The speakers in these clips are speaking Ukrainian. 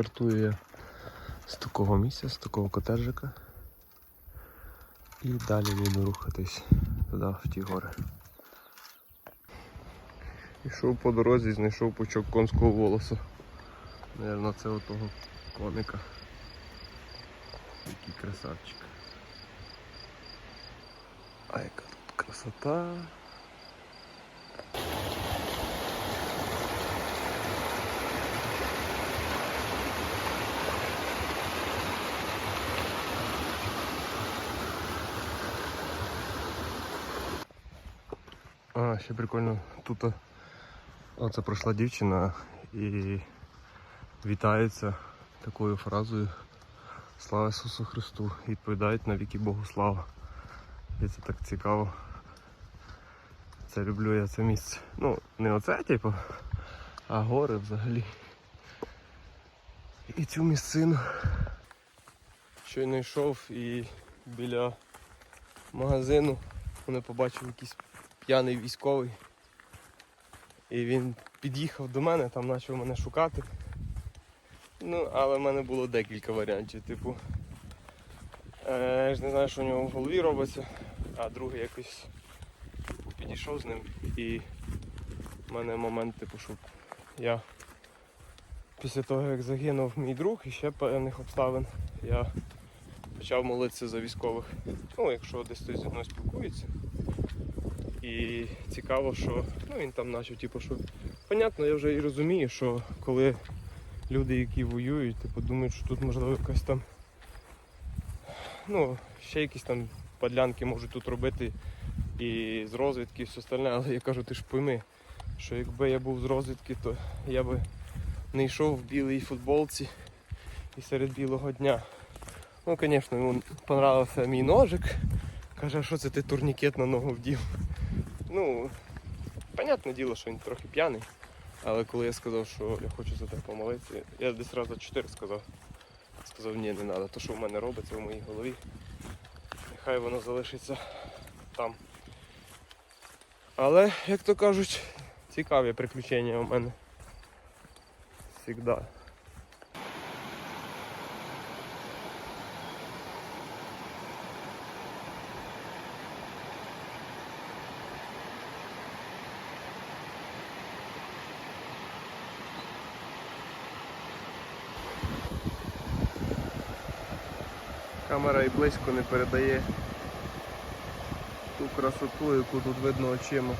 Стартую я з такого місця, з такого котеджика. І далі буду рухатись туди, в ті гори. Ішов по дорозі, знайшов пучок конського волосу. Наверно, це отого коника. Який красавчик. А яка тут красота. А, ще прикольно, тут оце пройшла дівчина і вітається такою фразою Слава Ісусу Христу! І відповідають на віки Богу слава. І це так цікаво. Це люблю я це місце. Ну, не оце, типу, а гори взагалі. І цю місцину. Щойно йшов і біля магазину мене побачив якийсь п'яний військовий. І він під'їхав до мене, там почав мене шукати. Ну, але в мене було декілька варіантів. Типу, е, я ж не знаю, що у нього в голові робиться, а другий якось підійшов з ним і в мене момент, типу, щоб я після того, як загинув мій друг і ще певних обставин, я почав молитися за військових. Ну, якщо десь хтось зі мною спілкується. І цікаво, що ну, він там почав, типу, що понятно, я вже і розумію, що коли люди, які воюють, типу, думають, що тут можливо якась там. Ну, ще якісь там подлянки можуть тут робити і з розвідки, і все остальне, але я кажу, ти ж пойми, що якби я був з розвідки, то я би не йшов в білій футболці і серед білого дня. Ну, звісно, йому понравився мій ножик. Каже, а що це ти турнікет на ногу вдів? Ну, понятне діло, що він трохи п'яний. Але коли я сказав, що я хочу за тебе помолитися, я десь раза чотири сказав. Сказав, ні, не треба. То, що в мене робиться в моїй голові, нехай воно залишиться там. Але, як то кажуть, цікаві приключення у мене. Всегда. Камера і близько не передає ту красоту, яку тут видно очима.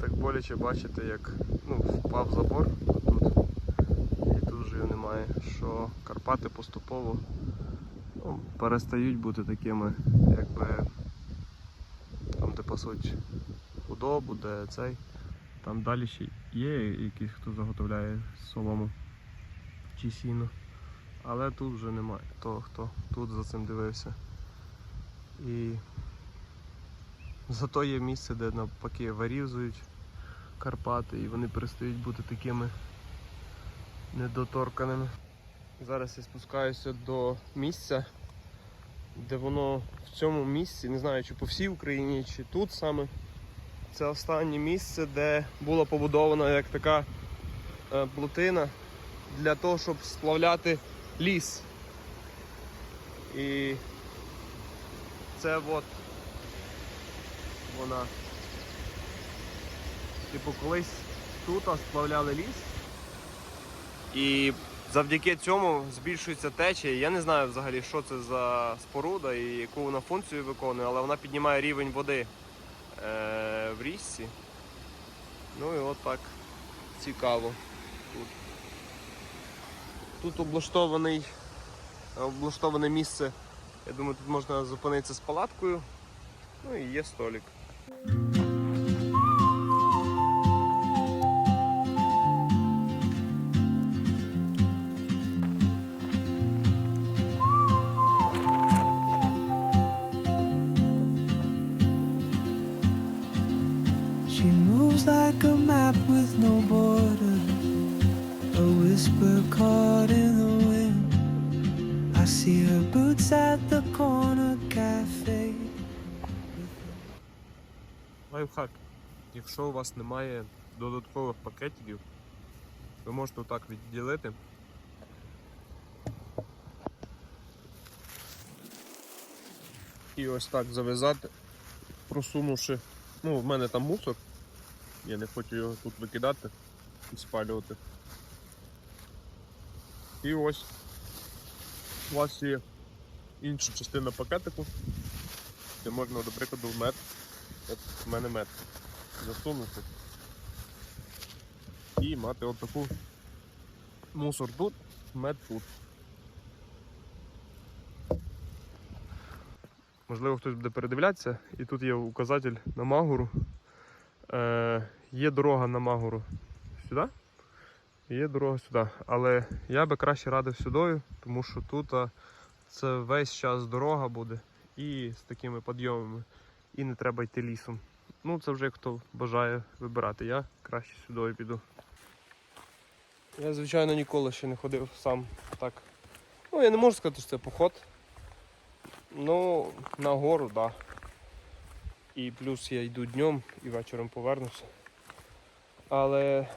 Так боляче бачите, як ну, впав забор тут і тут вже немає. Що Карпати поступово ну, перестають бути такими, якби там де пасуть худобу, де цей. Там далі ще є якісь, хто заготовляє солому чи сіно. Але тут вже немає того, хто тут за цим дивився. І зато є місце, де навпаки вирізують Карпати і вони перестають бути такими недоторканими. Зараз я спускаюся до місця, де воно в цьому місці, не знаю чи по всій Україні, чи тут саме. Це останнє місце, де була побудована як така е, плотина для того, щоб сплавляти ліс. І це от вона. Типу колись тут сплавляли ліс. І завдяки цьому збільшується течія. Я не знаю взагалі, що це за споруда і яку вона функцію виконує, але вона піднімає рівень води е- в річці. Ну і от так цікаво тут. Тут облаштований, облаштоване місце. Я думаю, тут можна зупинитися з палаткою. Ну і є столик. She moves like a map with no borders, whisper caught in the wind. I see her boots at the corner cafe. Лайфхак. Якщо у вас немає додаткових пакетів, ви можете отак відділити. І ось так зав'язати, просунувши, ну в мене там мусор, я не хочу його тут викидати і спалювати. І ось у вас є інша частина пакетику, де можна, до прикладу, мед. От в мене мед. Засунути. І мати отаку мусор тут, мед тут. Можливо, хтось буде передивлятися, і тут є указатель на Магуру. Е, є дорога на Магуру сюди, є дорога сюди. Але я би краще радив сюди, тому що тут це весь час дорога буде і з такими підйомами, і не треба йти лісом. Ну, це вже хто бажає вибирати. Я краще сюди піду. Я, звичайно, ніколи ще не ходив сам так. Ну, я не можу сказати, що це поход. Ну, на гору, так. Да. І плюс я йду днем і вечором повернуся. Але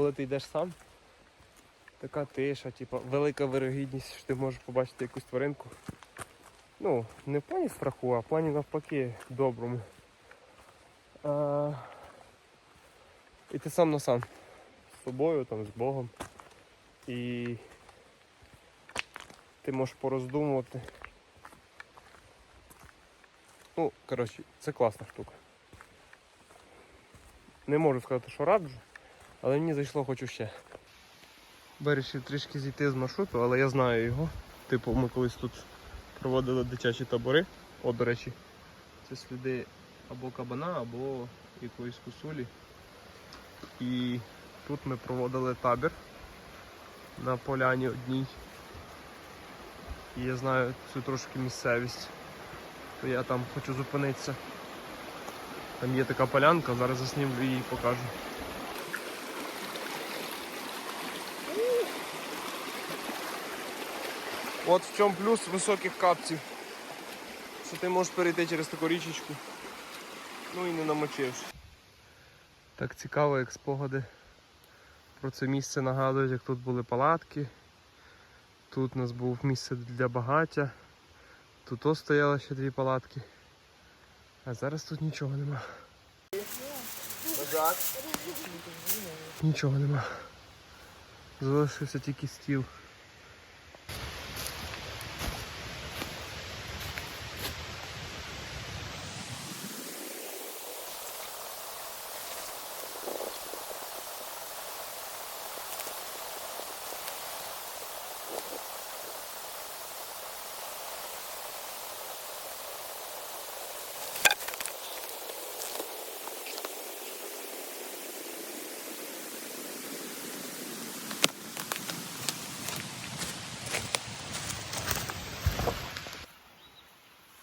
коли ти йдеш сам, така тиша, типу, велика вирогідність, що ти можеш побачити якусь тваринку. Ну, не в плані страху, а в плані навпаки доброму. А... І ти сам на сам. З собою, там, з Богом. І ти можеш пороздумувати. Ну, коротше, це класна штука. Не можу сказати, що раджу, але мені зайшло хочу ще. Вирішив трішки зійти з маршруту, але я знаю його. Типу, ми колись тут проводили дитячі табори. О, до речі, це сліди або кабана, або якоїсь косулі. І тут ми проводили табір на поляні одній. І я знаю цю трошки місцевість то я там хочу зупинитися. Там є така полянка, зараз заснімлю її і покажу. От в чому плюс високих капців. Що ти можеш перейти через таку річечку. Ну і не намочивши. Так цікаво, як спогади про це місце нагадують, як тут були палатки. Тут у нас був місце для багаття. Тут ось стояло ще дві палатки. А зараз тут нічого нема. Нічого нема. Залишився тільки стіл.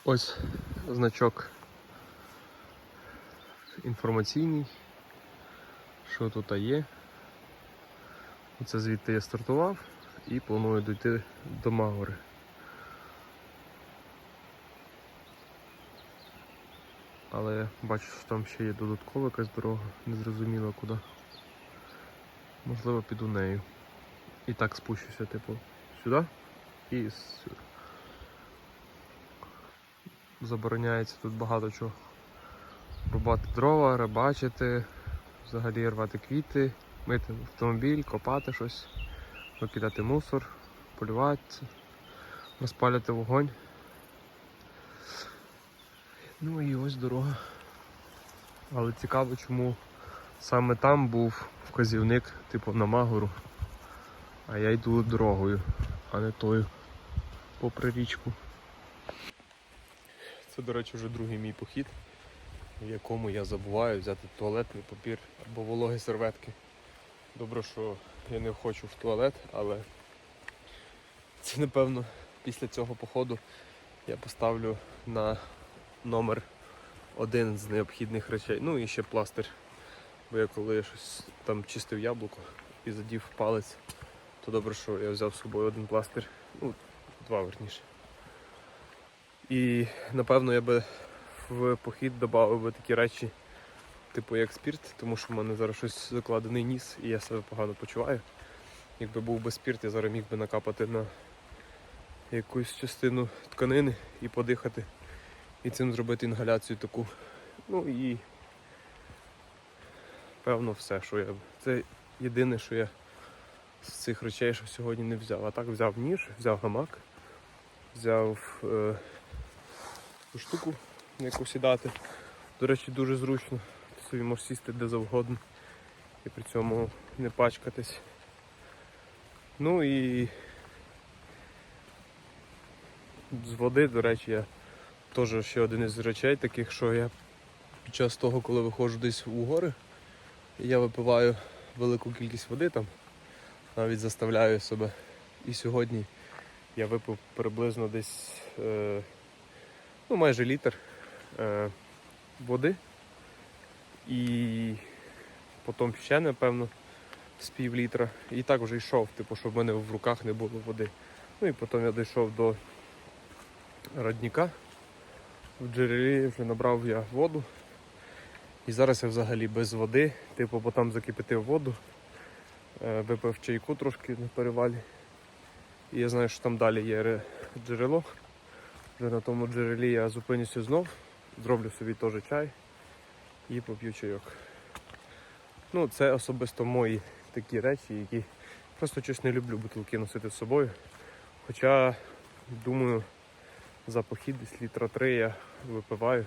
Ось значок інформаційний, що тут є. Оце звідти я стартував і планую дійти до Магори. Але бачу, що там ще є додаткова якась дорога, незрозуміло куди. Можливо піду нею. І так спущуся, типу, сюди і сюди забороняється тут багато чого. Рубати дрова, рибачити, взагалі рвати квіти, мити автомобіль, копати щось, викидати мусор, полювати, розпалювати вогонь. Ну і ось дорога. Але цікаво, чому саме там був вказівник, типу на Магору, а я йду дорогою, а не тою попри річку. Це, до речі, вже другий мій похід, в якому я забуваю взяти туалетний папір або вологі серветки. Добре, що я не хочу в туалет, але це напевно після цього походу я поставлю на номер один з необхідних речей. Ну і ще пластир. Бо я коли щось там чистив яблуко і задів палець, то добре, що я взяв з собою один пластир, ну, два верніше. І напевно я би в похід додав би такі речі, типу як спірт, тому що в мене зараз щось закладений ніс і я себе погано почуваю. Якби був би спірт, я зараз міг би накапати на якусь частину тканини і подихати. і цим зробити інгаляцію таку. Ну і певно все, що я. Це єдине, що я з цих речей, що сьогодні не взяв. А так взяв ніж, взяв гамак, взяв е, ту штуку, на яку сідати. До речі, дуже зручно. Ти собі можеш сісти де завгодно і при цьому не пачкатись. Ну і з води, до речі, я теж ще один із речей таких, що я під час того, коли виходжу десь у гори, я випиваю велику кількість води там, навіть заставляю себе. І сьогодні я випив приблизно десь е, ну, майже літр е, води. І потім ще, напевно, з пів літра. І так вже йшов, типу, щоб в мене в руках не було води. Ну і потім я дійшов до родника. В джерелі вже набрав я воду. І зараз я взагалі без води, типу, бо там закипятив воду, е, випив чайку трошки на перевалі. І я знаю, що там далі є джерело. Вже на тому джерелі я зупинюся знов, зроблю собі теж чай і поп'ю чайок. Ну, це особисто мої такі речі, які просто щось не люблю бутилки носити з собою. Хоча, думаю, за похід десь літра три я випиваю.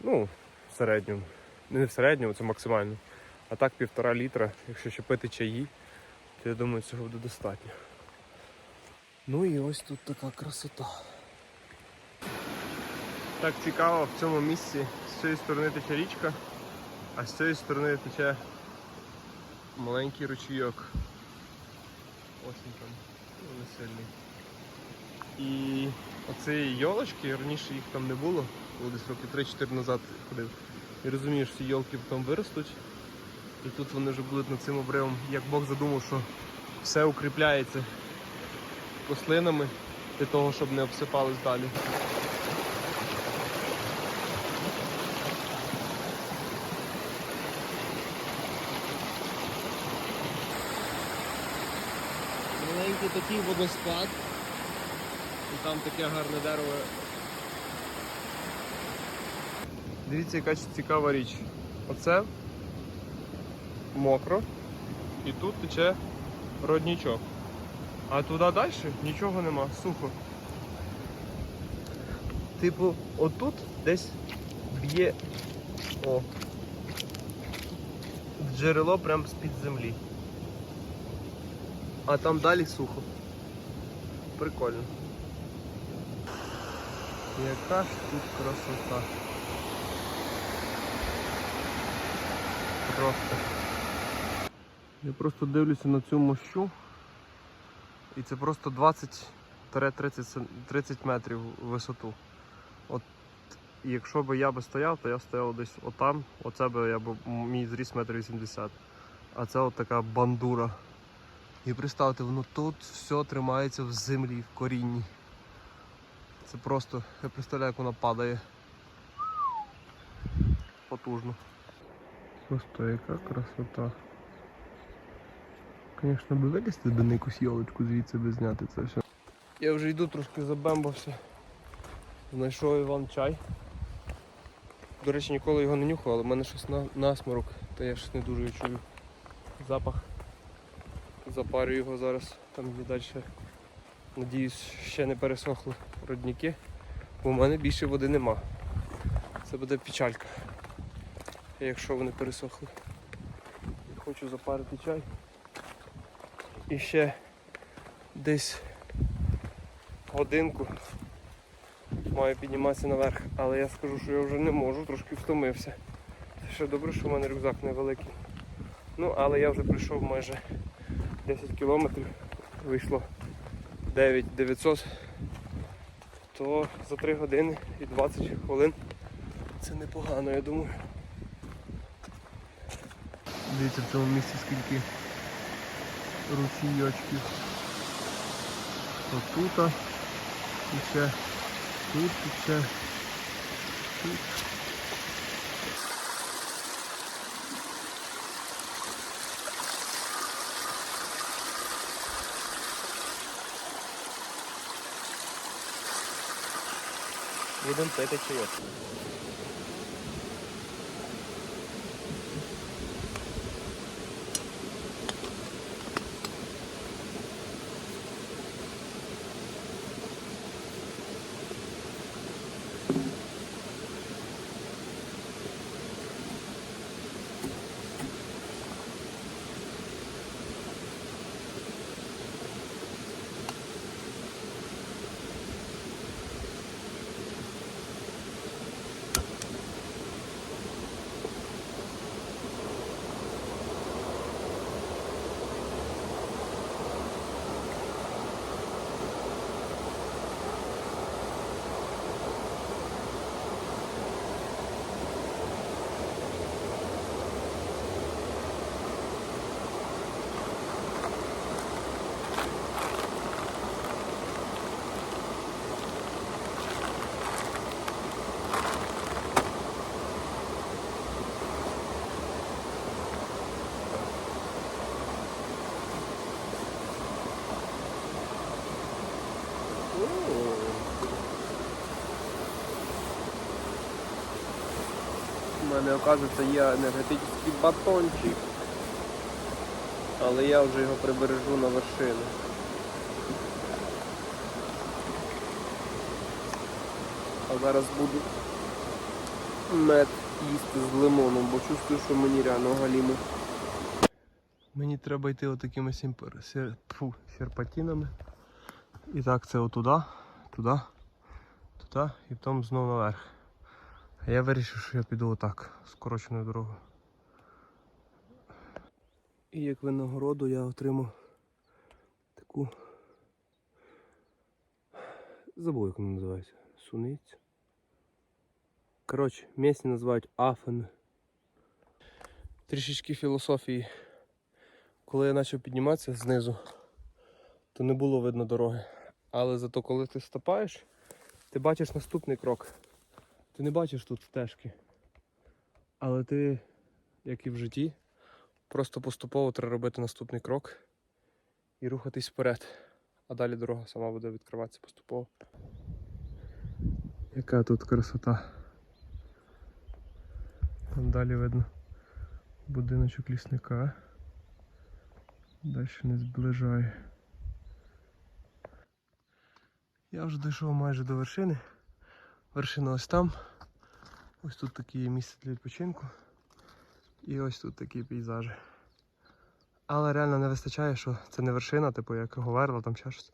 Ну, в середньому. Не в середньому, це максимально. А так півтора літра, якщо ще пити чаї, то я думаю, цього буде достатньо. Ну і ось тут така красота. Так цікаво в цьому місці. З цієї сторони тече річка, а з цієї сторони тече маленький ручійок. Ось він там, ну, не. І оцієї йолочки, раніше їх там не було, було десь років 3-4 назад ходив. І розумієш, всі йолки потім виростуть. І тут вони вже будуть над цим обривом, як Бог задумав, що все укріпляється рослинами для того, щоб не обсипались далі. Маленький такий водоспад. І там таке гарне дерево. Дивіться, яка цікава річ. Оце мокро і тут тече роднічок. А туди далі нічого нема, сухо. Типу, отут десь б'є о. Джерело прямо з-під землі. А там далі сухо. Прикольно. Яка ж тут красота. Просто. Я просто дивлюся на цю мощу. І це просто 20-30 30 метрів висоту. От якщо б я би стояв, то я стояв десь отам, оце би я б мій зріс метр 80. А це от така бандура. І представте, воно тут все тримається в землі, в корінні. Це просто, я представляю, як воно падає. Потужно. Просто яка красота. Звісно, би вилізти до якусь йолочку звідси би зняти це все. Я вже йду трошки забембався. Знайшов Іван чай. До речі, ніколи його не нюхав, але в мене щось на, насморок, та я щось не дуже чую запах. Запарю його зараз, там є далі. Надіюсь, ще не пересохли родники, бо в мене більше води нема. Це буде печалька, якщо вони пересохли. Хочу запарити чай. І ще десь годинку маю підніматися наверх, але я скажу, що я вже не можу, трошки втомився. Ще добре, що в мене рюкзак невеликий. Ну, але я вже прийшов майже 10 кілометрів, вийшло 9900, то за 3 години і 20 хвилин це непогано, я думаю. Дивіться в цьому місці скільки ручійочків. Отут і ще тут і ще тут. Будемо пити чайок. У мене, оказується, є енергетичний батончик. Але я вже його прибережу на вершину. А зараз буду мед їсти з лимоном, бо чувствую, що мені реально галімо. Мені треба йти отакими сімпер... сер... Фу, серпатинами. І так це отуда, туди, туди і потім знову наверх. Я вирішив, що я піду отак, скороченою дорогою. І як винагороду я отримав таку. Забув, як вона називається. Суниця. Коротше, місні називають афен. Трішечки філософії. Коли я почав підніматися знизу, то не було видно дороги. Але зато коли ти ступаєш, ти бачиш наступний крок. Ти не бачиш тут стежки. Але ти, як і в житті, просто поступово треба робити наступний крок і рухатись вперед. А далі дорога сама буде відкриватися поступово. Яка тут красота. Там далі видно будиночок лісника. Далі не зближає. Я вже дійшов майже до вершини. Вершина ось там. Ось тут таке місце для відпочинку. І ось тут такі пейзажі. Але реально не вистачає, що це не вершина, типу як Говерла, там ще щось.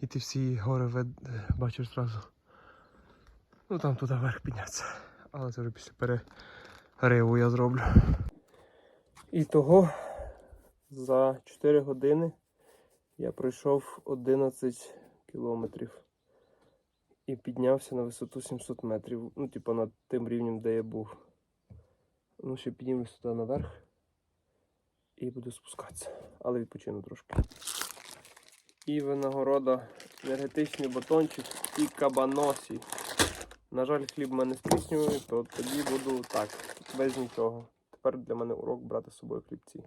І ти всі гори вид... бачиш зразу. Ну там туди вверх піднятися. Але це вже після перериву я зроблю. І того за 4 години я пройшов 11 кілометрів і піднявся на висоту 700 метрів. Ну, типу над тим рівнем, де я був. Ну, ще піднімусь туди наверх і буду спускатися. Але відпочину трошки. І винагорода енергетичний батончик і кабаносі. На жаль, хліб мене пліснявою, то тоді буду так, без нічого. Тепер для мене урок брати з собою хлібці.